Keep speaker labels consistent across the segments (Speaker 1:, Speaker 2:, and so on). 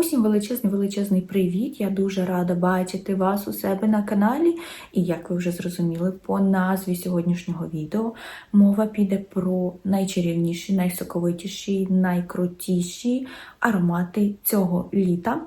Speaker 1: Усім величезний величезний привіт! Я дуже рада бачити вас у себе на каналі. І як ви вже зрозуміли, по назві сьогоднішнього відео мова піде про найчарівніші, найсоковитіші, найкрутіші аромати цього літа.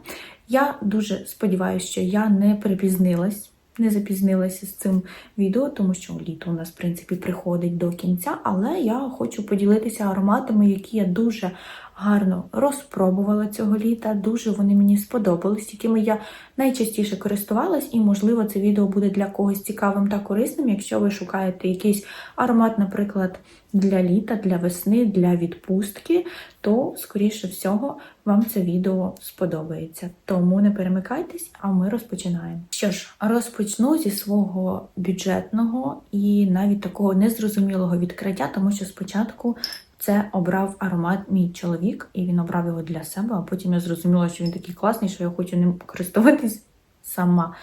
Speaker 1: Я дуже сподіваюся, що я не припізнилась. Не запізнилася з цим відео, тому що літо у нас, в принципі, приходить до кінця, але я хочу поділитися ароматами, які я дуже гарно розпробувала цього літа. Дуже вони мені сподобались, якими я найчастіше користувалась, і, можливо, це відео буде для когось цікавим та корисним, якщо ви шукаєте якийсь аромат, наприклад, для літа, для весни, для відпустки, то, скоріше всього, вам це відео сподобається. Тому не перемикайтесь, а ми розпочинаємо. Що ж, розпочну зі свого бюджетного і навіть такого незрозумілого відкриття, тому що спочатку це обрав аромат мій чоловік, і він обрав його для себе, а потім я зрозуміла, що він такий класний, що я хочу ним користуватись сама.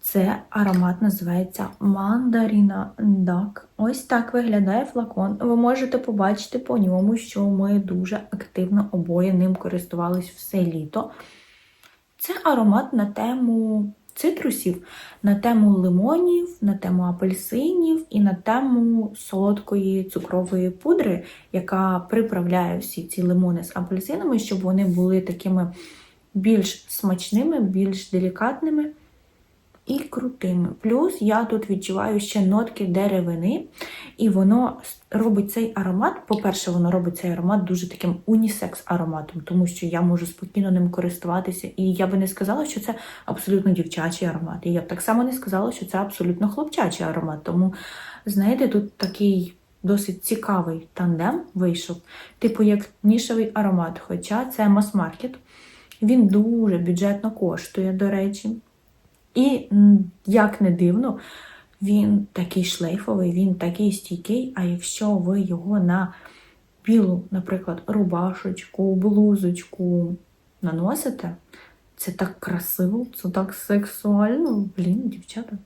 Speaker 1: Це аромат називається Мандаріна Дак. Ось так виглядає флакон. Ви можете побачити по ньому, що ми дуже активно обоє ним користувались все літо. Це аромат на тему цитрусів, на тему лимонів, на тему апельсинів і на тему солодкої цукрової пудри, яка приправляє всі ці лимони з апельсинами, щоб вони були такими більш смачними, більш делікатними і крутими. Плюс я тут відчуваю ще нотки деревини, і воно робить цей аромат. По-перше, воно робить цей аромат дуже таким унісекс-ароматом, тому що я можу спокійно ним користуватися. І я би не сказала, що це абсолютно дівчачий аромат. І я б так само не сказала, що це абсолютно хлопчачий аромат. Тому, знаєте, тут такий. Досить цікавий тандем вийшов, типу як нішевий аромат, хоча це мас-маркет. Він дуже бюджетно коштує, до речі. І, як не дивно, він такий шлейфовий, він такий стійкий, а якщо ви його на білу, наприклад, рубашечку, блузочку наносите, це так красиво, це так сексуально. Блін, дівчата.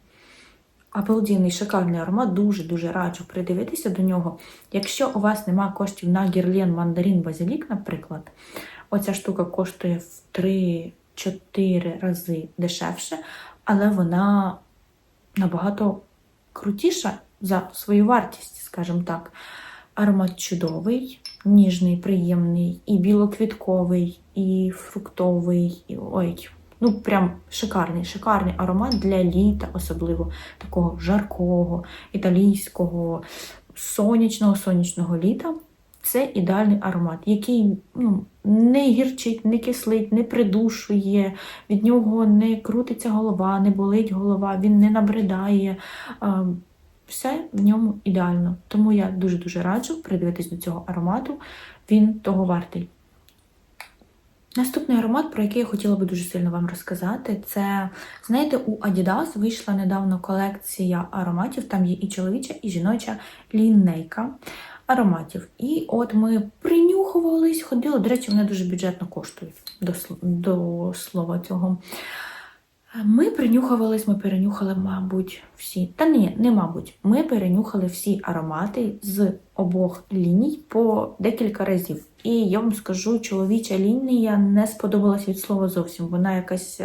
Speaker 1: Обалденний, шикарний аромат, дуже-дуже раджу придивитися до нього. Якщо у вас нема коштів на гірлен мандарин базилік, наприклад, оця штука коштує в 3-4 рази дешевше, але вона набагато крутіша за свою вартість, скажімо так. Аромат чудовий, ніжний, приємний, і білоквітковий, і фруктовий. І, ой, ну прям шикарний, шикарний аромат для літа, особливо такого жаркого, італійського, сонячного, сонячного літа. Це ідеальний аромат, який ну, не гірчить, не кислить, не придушує, від нього не крутиться голова, не болить голова, він не набридає. Все в ньому ідеально. Тому я дуже-дуже раджу придивитись до цього аромату, він того вартий. Наступний аромат, про який я хотіла би дуже сильно вам розказати, це, знаєте, у Adidas вийшла недавно колекція ароматів, там є і чоловіча, і жіноча лінейка ароматів. І от ми принюхувались, ходили. До речі, вони дуже бюджетно коштують до, до слова цього. Ми принюхувались, ми перенюхали, мабуть, всі. Та ні, не мабуть, ми перенюхали всі аромати з обох ліній по декілька разів. І я вам скажу, чоловіча лінія не сподобалась від слова зовсім. Вона якась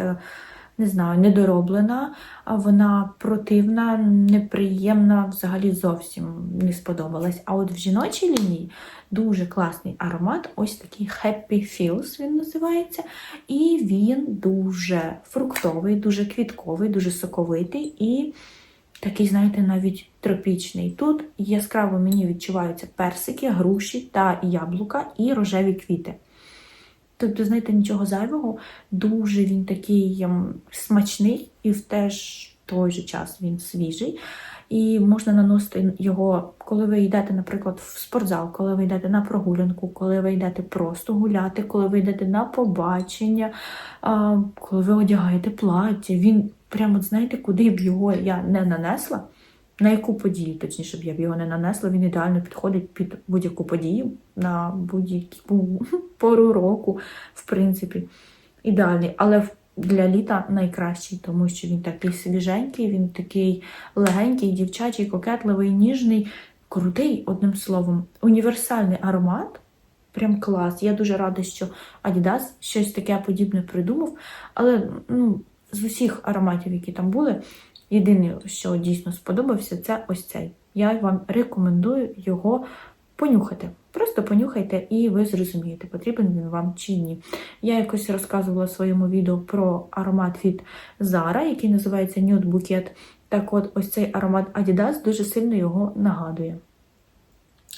Speaker 1: не знаю, недороблена, вона противна, неприємна, взагалі зовсім не сподобалась. А от в жіночій лінії дуже класний аромат, ось такий Happy Feels він називається. І він дуже фруктовий, дуже квітковий, дуже соковитий і такий, знаєте, навіть тропічний. Тут яскраво мені відчуваються персики, груші та яблука і рожеві квіти. Тобто, знаєте, нічого зайвого, дуже він такий ем, смачний і в теж той же час він свіжий. І можна наносити його, коли ви йдете, наприклад, в спортзал, коли ви йдете на прогулянку, коли ви йдете просто гуляти, коли ви йдете на побачення, коли ви одягаєте плаття. Він прямо, знаєте, куди б його я не нанесла. На яку подію, точніше б я б його не нанесла, він ідеально підходить під будь-яку подію на будь-яку пору року, в принципі, ідеальний. Але для літа найкращий, тому що він такий свіженький, він такий легенький, дівчачий, кокетливий, ніжний, крутий, одним словом, універсальний аромат. прям клас. Я дуже рада, що Adidas щось таке подібне придумав. Але ну, з усіх ароматів, які там були, єдине, що дійсно сподобався, це ось цей. Я вам рекомендую його понюхати. Просто понюхайте, і ви зрозумієте, потрібен він вам чи ні. Я якось розказувала в своєму відео про аромат від Zara, який називається Nude Bouquet. Так от, ось цей аромат Adidas дуже сильно його нагадує.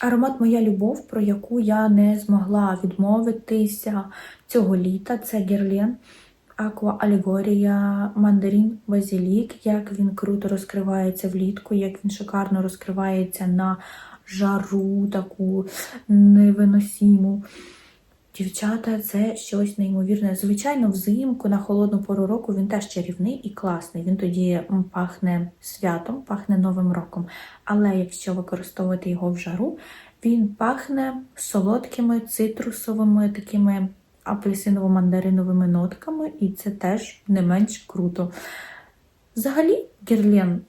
Speaker 1: Аромат Моя любов, про яку я не змогла відмовитися цього літа, це Герлен. Аква Алегорія, мандарин, базилік, як він круто розкривається влітку, як він шикарно розкривається на жару таку невиносіму. Дівчата, це щось неймовірне. Звичайно, взимку на холодну пору року він теж чарівний і класний. Він тоді пахне святом, пахне Новим роком. Але якщо використовувати його в жару, він пахне солодкими цитрусовими такими апельсиново-мандариновими нотками, і це теж не менш круто. Взагалі, Герлен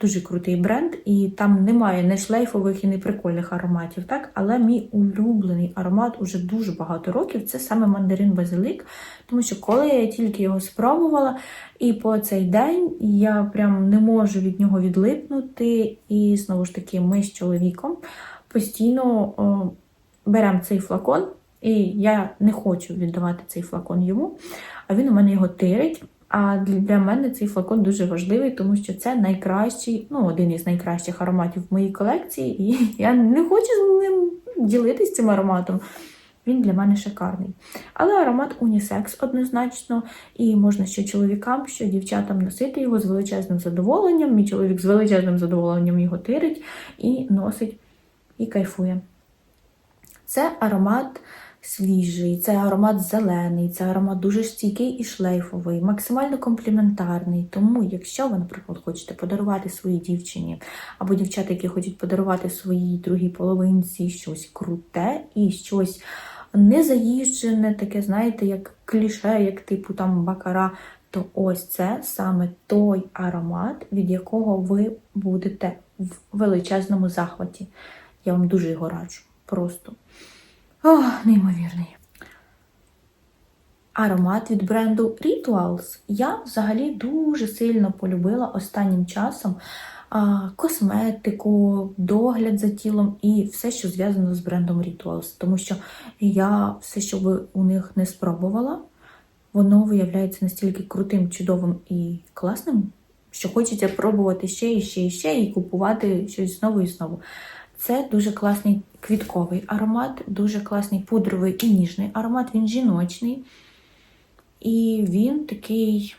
Speaker 1: дуже крутий бренд, і там немає не шлейфових і не прикольних ароматів, так? але мій улюблений аромат уже дуже багато років це саме мандарин базилик, тому що коли я тільки його спробувала, і по цей день я прям не можу від нього відлипнути. І знову ж таки, ми з чоловіком постійно о, беремо цей флакон, і я не хочу віддавати цей флакон йому, а він у мене його тирить. А для мене цей флакон дуже важливий, тому що це найкращий, ну, один із найкращих ароматів в моїй колекції, і я не хочу з ним ділитися цим ароматом. Він для мене шикарний. Але аромат унісекс однозначно, і можна що чоловікам, що дівчатам носити його з величезним задоволенням. Мій чоловік з величезним задоволенням його тирить і носить і кайфує. Це аромат свіжий, це аромат зелений, це аромат дуже стійкий і шлейфовий, максимально компліментарний. Тому, якщо ви, наприклад, хочете подарувати своїй дівчині, або дівчата, які хочуть подарувати своїй другій половинці щось круте і щось незаїжджене, таке, знаєте, як кліше, як типу там бакара, то ось це саме той аромат, від якого ви будете в величезному захваті. Я вам дуже його раджу. Просто. О, неймовірний. Аромат від бренду Rituals. Я взагалі дуже сильно полюбила останнім часом косметику, догляд за тілом і все, що зв'язано з брендом Rituals. Тому що я все, що би у них не спробувала, воно виявляється настільки крутим, чудовим і класним, що хочеться пробувати ще і ще і ще, і купувати щось знову і знову. Це дуже класний квітковий аромат, дуже класний пудровий і ніжний аромат, він жіночний. І він такий,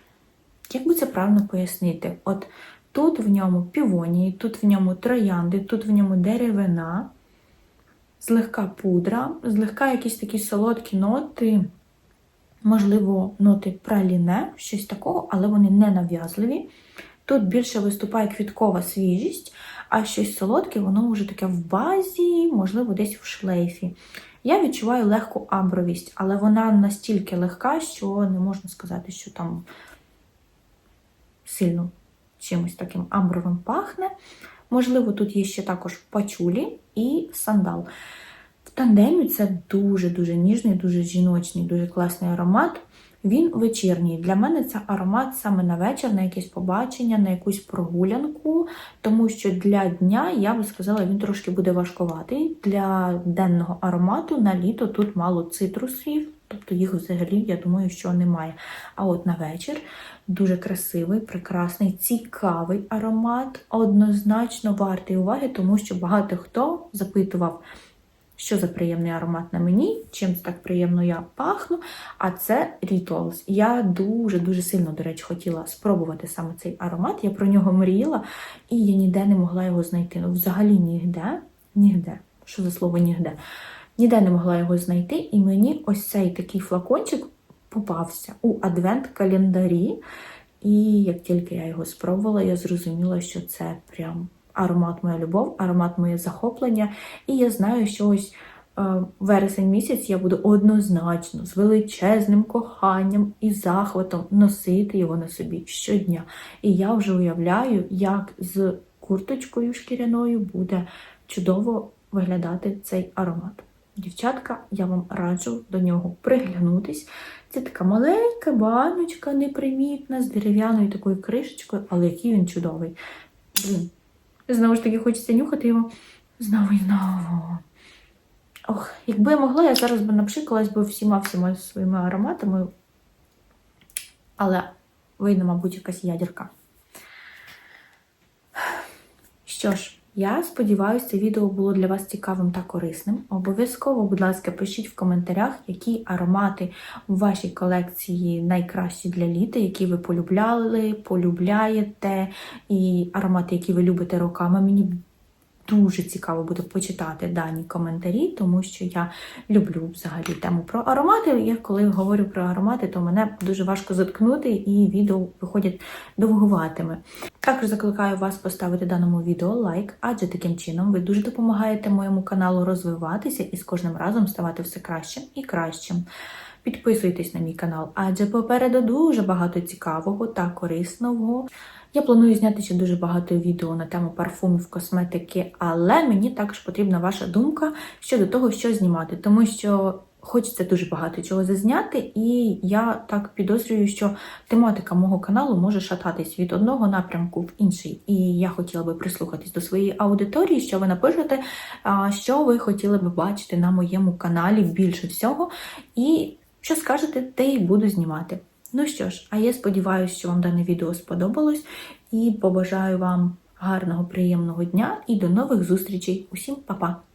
Speaker 1: як би це правильно пояснити? От тут в ньому півонії, тут в ньому троянди, тут в ньому деревина, злегка пудра, злегка якісь такі солодкі ноти, можливо, ноти праліне, щось такого, але вони не нав'язливі. Тут більше виступає квіткова свіжість, а щось солодке, воно вже таке в базі, можливо, десь в шлейфі. Я відчуваю легку амбровість, але вона настільки легка, що не можна сказати, що там сильно чимось таким амбровим пахне. Можливо, тут є ще також пачулі і сандал. В тандемі це дуже-дуже ніжний, дуже жіночний, дуже класний аромат. Він вечірній. Для мене це аромат саме на вечір, на якесь побачення, на якусь прогулянку, тому що для дня, я би сказала, він трошки буде важкуватий. Для денного аромату на літо тут мало цитрусів, тобто їх взагалі, я думаю, що немає. А от на вечір дуже красивий, прекрасний, цікавий аромат, однозначно вартий уваги, тому що багато хто запитував. Що за приємний аромат на мені, чим так приємно я пахну. А це Rituals. Я дуже-дуже сильно, до речі, хотіла спробувати саме цей аромат. Я про нього мріяла, і я ніде не могла його знайти. Ну, взагалі ніде, нігде. Що за слово нігде? Ніде не могла його знайти, і мені ось цей такий флакончик попався у адвент-календарі. І як тільки я його спробувала, я зрозуміла, що це прям аромат моя любов, аромат моє захоплення. І я знаю, що ось е, вересень місяць я буду однозначно з величезним коханням і захватом носити його на собі щодня. І я вже уявляю, як з курточкою шкіряною буде чудово виглядати цей аромат. Дівчатка, я вам раджу до нього приглянутись. Це така маленька баночка, непримітна, з дерев'яною такою кришечкою, але який він чудовий. Блін, знову ж таки, хочеться нюхати його знову і знову. Ох, якби я могла, я зараз би напшикалась би всіма всіма своїми ароматами. Але вийде, мабуть, якась ядерка. Що ж, я сподіваюся, це відео було для вас цікавим та корисним. Обов'язково, будь ласка, пишіть в коментарях, які аромати у вашій колекції найкращі для літа, які ви полюбляли, полюбляєте, і аромати, які ви любите роками. Мені дуже цікаво буде почитати дані коментарі, тому що я люблю взагалі тему про аромати. Я коли говорю про аромати, то мене дуже важко заткнути, і відео виходять довгуватими. Також закликаю вас поставити даному відео лайк, адже таким чином ви дуже допомагаєте моєму каналу розвиватися і з кожним разом ставати все кращим і кращим. Підписуйтесь на мій канал, адже попереду дуже багато цікавого та корисного. Я планую зняти ще дуже багато відео на тему парфумів, косметики, але мені також потрібна ваша думка щодо того, що знімати, тому що хочеться дуже багато чого зазняти, і я так підозрюю, що тематика мого каналу може шататись від одного напрямку в інший. І я хотіла би прислухатись до своєї аудиторії, що ви напишете, що ви хотіли би бачити на моєму каналі більше всього. І що скажете, те і буду знімати. Ну що ж, а я сподіваюся, що вам дане відео сподобалось, і побажаю вам гарного, приємного дня і до нових зустрічей. Усім па-па!